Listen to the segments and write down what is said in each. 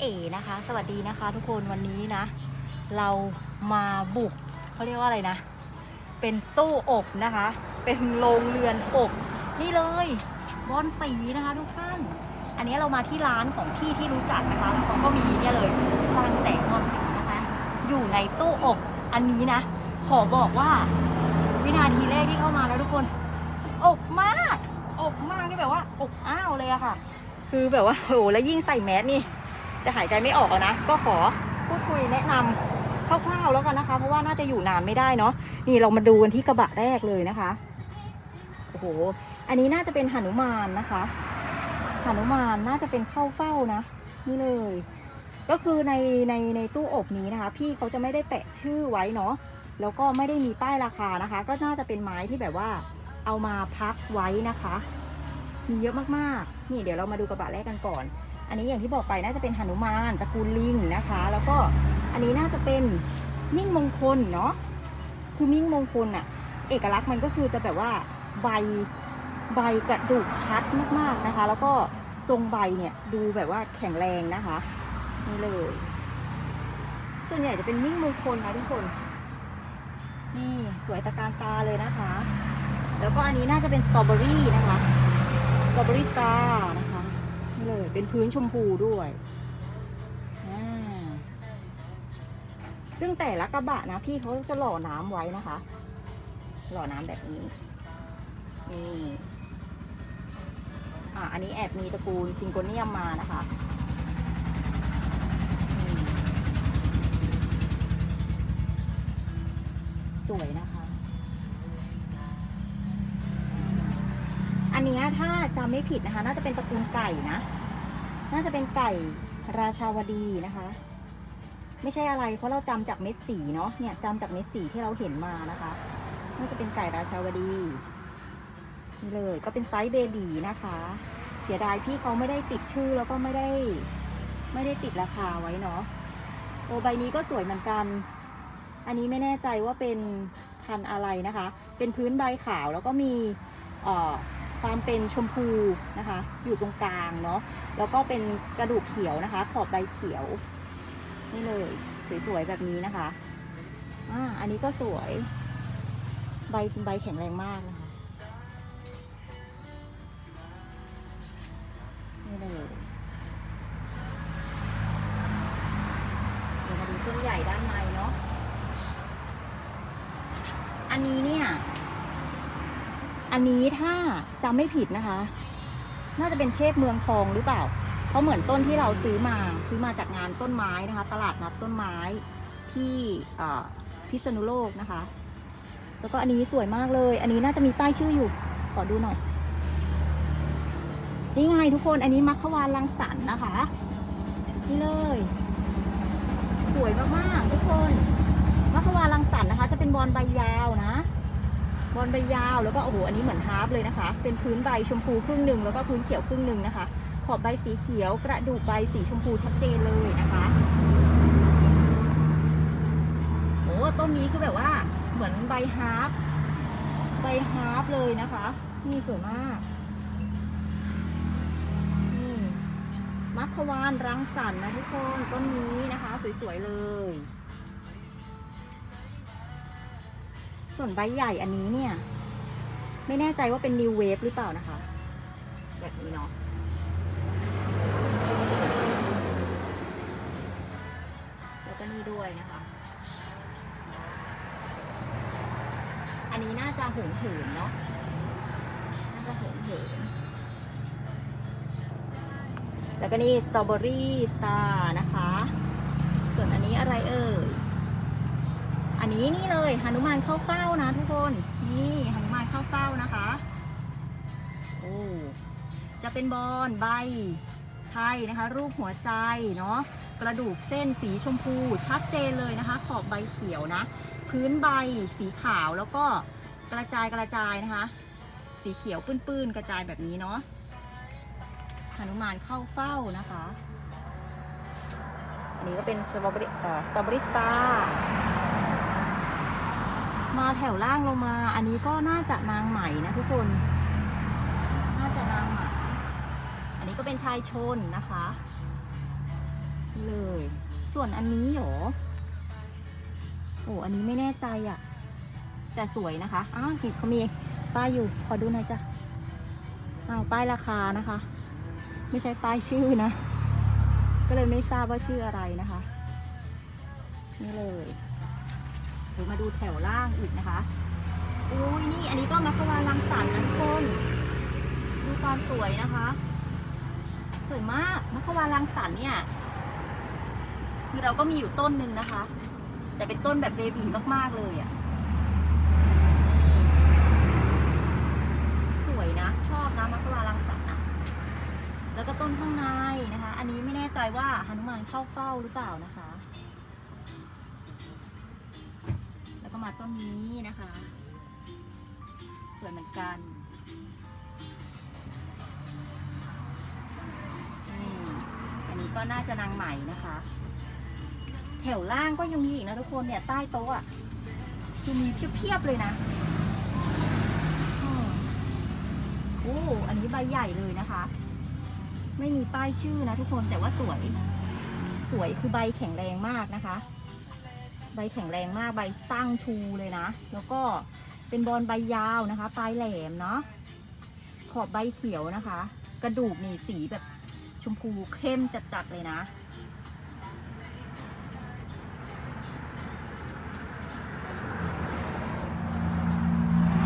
เอ๋นะคะ สวัสดีนะคะ ทุกคนวันนี้นะ เรามาบุกเขาเรียกว่าอะไรนะ เป็นตู้อบนะคะ เป็นโรงเรือนอบนี่เลยบอนสีนะคะทุกท่านอันนี้เรามาที่ร้านของพี่ที่รู้จักนะคะแล้วเขาก็มีเนี่ยเลยคลังแสงบอนสีนะคะ อยู่ในตู้อบอันนี้นะ ขอบอกว่า วินาทีแรกที่เข้ามาแล้วทุกคนอบมากอบมากนี่แบบว่าอบอ้าวเลยอะค่ะ คือแบบว่าโอ้แล้วยิ่งใส่แมสนี่ จะหายใจไม่ออกนะ ก็ขอพูดคุยแนะนำคร่าวๆแล้วกันนะคะ เพราะว่าน่าจะอยู่นานไม่ได้เนาะนี่เรามาดูกันที่กระบะแรกเลยนะคะโอ้โหอันนี้น่าจะเป็นหนุมานนะคะหนุมานน่าจะเป็นเข้าเฝ้านะ นี่เลย ก็คือในในในตู้อบนี้นะคะ พี่เขาจะไม่ได้แปะชื่อไว้เนาะแล้วก็ไม่ได้มีป้ายราคานะคะ ก็น่าจะเป็นไม้ที่แบบว่า เอามาพักไว้นะคะ มีเยอะมากๆ นี่เดี๋ยวเรามาดูกระบะแรกกันก่อน อันนี้อย่างที่บอกไปน่าจะเป็นหนุมานตระกูลลิงนะคะ แล้วก็อันนี้น่าจะเป็นมิ่งมงคลเนาะคือมิ่งมงคลอะเอกลักษณ์มันก็คือจะแบบว่าใบใบกระดูกชัดมากๆนะคะ แล้วก็ทรงใบเนี่ยดูแบบว่าแข็งแรงนะคะนี่เลย ส่วนใหญ่จะเป็นมิ่งมงคลนะทุกคน นี่สวยตะการตาเลยนะคะ แล้วก็อันนี้น่าจะเป็นสตรอเบอรี่นะคะสตรอเบอรี่สตาร์นะคะ เลย เป็นพื้นชมพูด้วยซึ่งแต่ละกระบะนะพี่เขาจะหล่อน้ำไว้นะคะ หล่อน้ำแบบนี้ นี่อ่าอันนี้แอบมีตระกูลซิงโกเนียมมานะคะสวยนะคะ จำไม่ผิดนะคะ น่าจะเป็นตระกูลไก่นะ น่าจะเป็นไก่ราชาวดีนะคะ ไม่ใช่อะไรเพราะเราจำจากเม็ดสีเนาะเนี่ยจำจากเม็ดสีที่เราเห็นมานะคะน่าจะเป็นไก่ราชาวดีนี่เลยก็เป็นไซส์เบบีนะคะ เสียดายพี่เขาไม่ได้ติดชื่อแล้วก็ไม่ได้ ไม่ได้ติดราคาไว้เนาะโอใบนี้ก็สวยเหมือนกัน อันนี้ไม่แน่ใจว่าเป็นพันอะไรนะคะ เป็นพื้นใบขาวแล้วก็มีเอ่อ ความเป็นชมพูนะคะ อยู่ตรงกลางเนาะแล้วก็เป็นกระดูกเขียวนะคะ ขอบใบเขียว นี่เลยสวยๆแบบนี้นะคะอ่าอันนี้ก็สวยใบใบแข็งแรงมากนะคะนี่เลยเดี๋ยวมาดูต้นใหญ่ด้านในเนาะอันนี้เนี่ย อันนี้ถ้าจำไม่ผิดนะคะ น่าจะเป็นเทพเมืองทองหรือเปล่า เพราะเหมือนต้นที่เราซื้อมาซื้อมาจากงานต้นไม้นะคะ ตลาดนัดต้นไม้ที่พิษณุโลกนะคะ แล้วก็อันนี้สวยมากเลย อันนี้น่าจะมีป้ายชื่ออยู่ ขอดูหน่อย นี่ไงทุกคน อันนี้มัคควานรังสรรค์นะคะ นี่เลย สวยมากๆทุกคนมัคควานรังสรรค์นะคะ จะเป็นบอลใบยาวนะ บอลใบยาวแล้วก็โอ้โหอันนี้เหมือนฮาร์ปเลยนะคะ เป็นพื้นใบชมพูครึ่งหนึ่งแล้วก็พื้นเขียวครึ่งหนึ่งนะคะ ขอบใบสีเขียวกระดูกใบสีชมพูชัดเจนเลยนะคะโอ้ต้นนี้คือแบบว่าเหมือนใบฮาร์ปใบฮาร์ปเลยนะคะนี่สวยมากนี่มัคควานรังสรรค์นะทุกคนต้นนี้นะคะ สวยๆเลย ส่วนใบใหญ่อันนี้เนี่ย ไม่แน่ใจว่าเป็น New Wave หรือเปล่านะคะ แบบนี้เนาะแล้วก็นี่ด้วยนะคะ อันนี้น่าจะหงหินเนาะน่าจะหงหินแล้วก็นี่สตรอเบอรี่สตาร์นะคะ ส่วนอันนี้อะไรเอ่ย อันนี้นี่เลยหนุมานเข้าเฝ้านะทุกคนนี่หนุมานเข้าเฝ้านะคะโอ้จะเป็นบอลใบไทยนะคะ รูปหัวใจเนาะกระดูกเส้นสีชมพูชัดเจนเลยนะคะ ขอบใบเขียวนะ พื้นใบสีขาวแล้วก็กระจายกระจายนะคะ สีเขียวปื้นๆกระจายแบบนี้เนาะหนุมานเข้าเฝ้านะคะ อันนี้ก็เป็นสตรอเบอรี่สตรอเบอรี่สตาร์ มาแถวล่างลงมา อันนี้ก็น่าจะนางใหม่นะทุกคน น่าจะนางใหม่ อันนี้ก็เป็นชายชนนะคะ เลย ส่วนอันนี้หรอ โอ้ อันนี้ไม่แน่ใจอะ่ะ แต่สวยนะคะ อ้าวหิดเขามีป้ายอยู่ ขอดูหน่อยจ้ะอาป้ายราคานะคะ ไม่ใช่ป้ายชื่อนะ ก็เลยไม่ทราบว่าชื่ออะไรนะคะ นี่เลย เดี๋ยวมาดูแถวล่างอีกนะคะ อุ้ยนี่อันนี้ก็มัคควานรังสรรค์นะทุกคนดูความสวยนะคะ สวยมากมัคควานรังสรรค์เนี่ย คือเราก็มีอยู่ต้นหนึ่งนะคะ แต่เป็นต้นแบบเบบีมากๆเลยอะ่ะสวยนะ ชอบนะมัคควานรังสรรค์อะแล้วก็ต้นข้างในนะคะ อันนี้ไม่แน่ใจว่าหนุมานเข้าเฝ้าหรือเปล่านะคะ แล้ว ก็มาต้นนี้นะคะ สวยเหมือนกันนี่อันนี้ก็น่าจะนางใหม่นะคะ แถวล่างก็ยังมีอีกนะทุกคนเนี่ยใต้โต๊ะอะคือมีเพียบๆเลยนะโอ้อันนี้ใบใหญ่เลยนะคะ ไม่มีป้ายชื่อนะทุกคนแต่ว่าสวย สวยคือใบแข็งแรงมากนะคะ ใบแข็งแรงมากใบตั้งชูเลยนะ แล้วก็เป็นบอลใบยาวนะคะ ปลายแหลมเนาะขอบใบเขียวนะคะ กระดูกนี่สีแบบชมพูเข้มจัดๆเลยนะ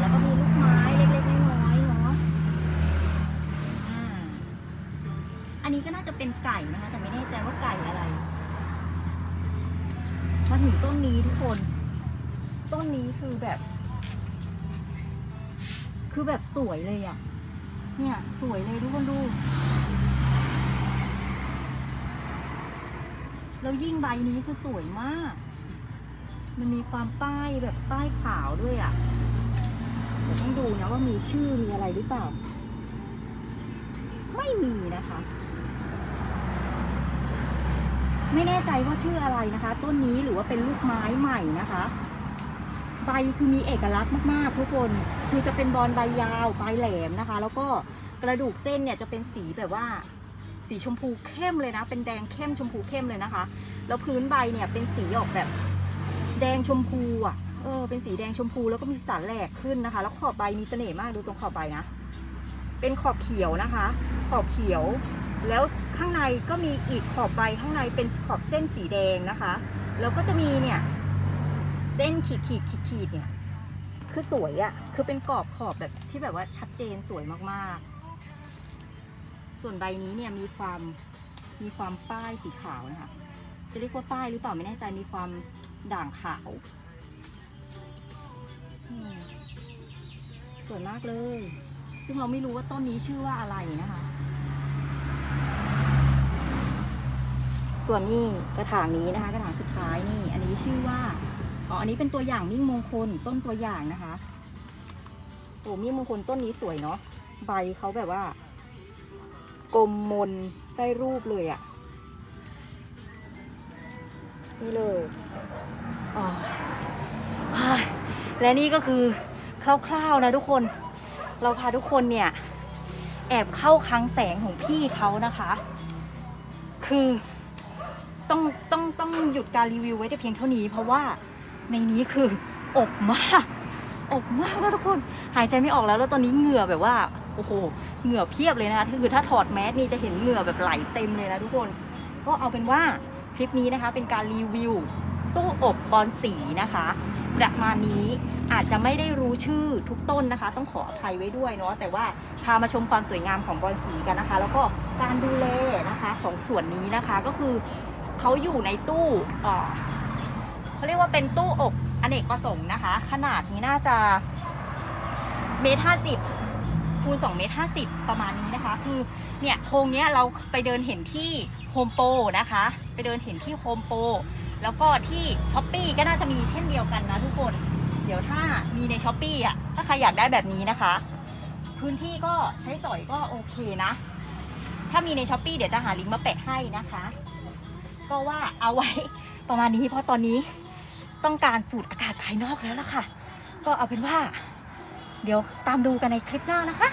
แล้วก็มีต้นไม้เล็กๆน้อยๆเนาะอันนี้ก็น่าจะเป็นไก่นะคะ แต่ไม่แน่ใจว่าไก่อะไร มาถึงต้นนี้ทุกคน ต้นนี้คือแบบ คือแบบสวยเลยอะ่ะ เนี่ย สวยเลยทุกคนดู แล้วยิ่งใบนี้คือสวยมาก มันมีความป้ายแบบป้ายขาวด้วยอะ่ะเดี๋ยวต้องดูนะว่ามีชื่อมีอะไรหรือเปล่า ไม่มีนะคะ ไม่แน่ใจว่าชื่ออะไรนะคะ ต้นนี้หรือว่าเป็นลูกไม้ใหม่นะคะ ใบคือมีเอกลักษณ์มากๆทุกคนคือจะเป็นบอลใบยาวใบแหลมนะคะ แล้วก็กระดูกเส้นเนี่ยจะเป็นสีแบบว่า สีชมพูเข้มเลยนะ เป็นแดงเข้มชมพูเข้มเลยนะคะ แล้วพื้นใบเนี่ยเป็นสีออกแบบแดงชมพูอะเออเป็นสีแดงชมพูแล้วก็มีสันแหลกขึ้นนะคะ แล้วขอบใบมีเสน่ห์มากดูตรงขอบใบนะ เป็นขอบเขียวนะคะ ขอบเขียว แล้วข้างในก็มีอีกขอบใบข้างในเป็นขอบเส้นสีแดงนะคะ แล้วก็จะมีเนี่ยเส้นขีดขีดขีดขีดเนี่ยคือสวยอะ่ะคือเป็นกรอบขอบแบบที่แบบว่าชัดเจนสวยมากๆ ส่วนใบนี้เนี่ยมีความมีความป้ายสีขาวนะคะ จะเรียกว่าป้ายหรือเปล่าไม่แน่ใจมีความด่างขาวสวยมากเลย ซึ่งเราไม่รู้ว่าต้นนี้ชื่อว่าอะไรนะคะ ส่วนนี้กระถางนี้นะคะกระถางสุดท้ายนี่ อันนี้ชื่อว่าอ๋ออันนี้เป็นตัวอย่างมิ่งมงคลต้นตัวอย่างนะคะโอ้มิ่งมงคลต้นนี้สวยเนาะใบเขาแบบว่า กลมมนได้รูปเลยอะ่ะนี่เลยอ๋อและนี่ก็คือคร่าวๆนะทุกคน เราพาทุกคนเนี่ย แอบเข้าคลังแสงของพี่เขานะคะ คือ ต้องต้องต้องหยุดการรีวิวไว้แต่เพียงเท่านี้ เพราะว่าในนี้คืออบมากอบมากนะทุกคนหายใจไม่ออกแล้วแล้วตอนนี้เหงื่อแบบว่าโอ้โหเหงื่อเพียบเลยนะคะคือถ้าถอดแมสนี่จะเห็นเหงื่อแบบไหลเต็มเลยนะทุกคน ก็เอาเป็นว่าคลิปนี้นะคะเป็นการรีวิวตู้อบบอลสีนะคะประมาณนี้อาจจะไม่ได้รู้ชื่อทุกต้นนะคะ ต้องขออภัยไว้ด้วยเนาะแต่ว่าพามาชมความสวยงามของบอลสีกันนะคะ แล้วก็การดูแลนะคะของส่วนนี้นะคะก็คือ เขาอยู่ในตู้เขาเรียกว่าเป็นตู้อบอเนกประสงค์นะคะ ขนาดนี้น่าจะเมตรห้าสิบคูณ2เมตรห้าสิบประมาณนี้นะคะ คือเนี่ยโครงเนี้ยเราไปเดินเห็นที่โฮมโปรนะคะ ไปเดินเห็นที่โฮมโปรแล้วก็ที่ช้อปปีก็น่าจะมีเช่นเดียวกันนะทุกคน เดี๋ยวถ้ามีในช้อปปีอะถ้าใครอยากได้แบบนี้นะคะ พื้นที่ก็ใช้สอยก็โอเคนะ ถ้ามีในช้อปปีเดี๋ยวจะหาลิงก์มาแปะให้นะคะ ก็ว่าเอาไว้ประมาณนี้เพราะตอนนี้ต้องการสูดอากาศภายนอกแล้วล่ะค่ะ ก็เอาเป็นว่า เดี๋ยวตามดูกันในคลิปหน้านะคะ